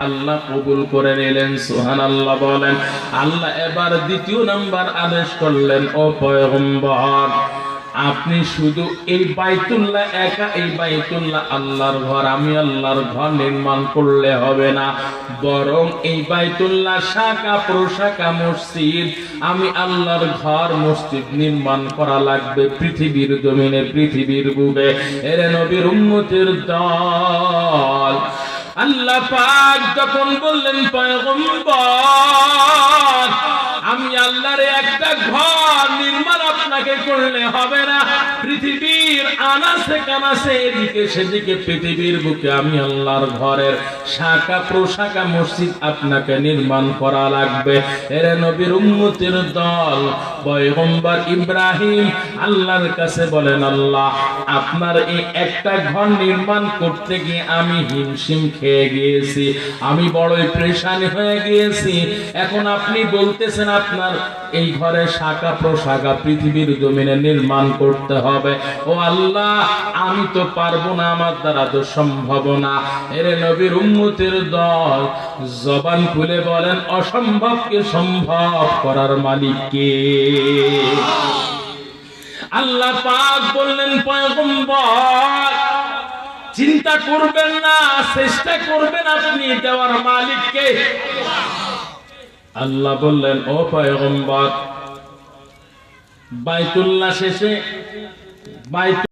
আল্লাহ কবুল করে নিলেন সুহান আল্লাহ বলেন। আল্লাহ এবার দ্বিতীয় নাম্বার আদেশ করলেন, ও পয়গম্বর, আপনি শুধু এই বাইতুল্লাহ একা, এই বাইতুল্লাহ আল্লাহর ঘর, আমি আল্লাহর ঘর নির্মাণ করলে হবে না। বরং এই বাইতুল্লাহ শাখা, প্রশাখা, মসজিদ, আমি আল্লাহর ঘর, মসজিদ নির্মাণ করা লাগবে পৃথিবীর জমিনে, পৃথিবীর বুকে। এর নবীর উন্নতির দল। আল্লাহ পাক যখন বললেন আমি আল্লাহর একটা ঘর নির্মাণ আপনাকে করলে হবে না। পৃথিবীর আনাসে কানাসে, এদিকে সেদিকে পৃথিবীর বুকে আমি আল্লাহর ঘরের শাখা প্রশাখা মসজিদ আপনাকে নির্মাণ করা লাগবে। এর নবীর উম্মতির দল, পয়গম্বর ইব্রাহিম আল্লাহর কাছে বলেন, আল্লাহ, আপনার এই একটা ঘর নির্মাণ করতে গিয়ে আমি হিমশিম খেয়ে গিয়েছি, আমি বড়ই প্রেশানি হয়ে গিয়েছি। এখন আপনি বলতেছেন আপনার এই ঘরে শাখা প্রশাখা পৃথিবীর জমিনে নির্মাণ করতে হবে। ও আল্লাহ, আমি তো পারব না, আমার দ্বারা তো সম্ভব না। এরে নবীর উম্মতের দল জবান খুলে বলেন, অসম্ভবকে সম্ভব করার মালিক কে? আল্লাহ পাক বললেন, পয়গম্বর, চিন্তা করবেন না, চেষ্টা করবেন আপনি দেওয়ার মালিককে আল্লাহ বললেন, ও পয়গম্বর, বাইতুল্লাহ শেষে বাইতুল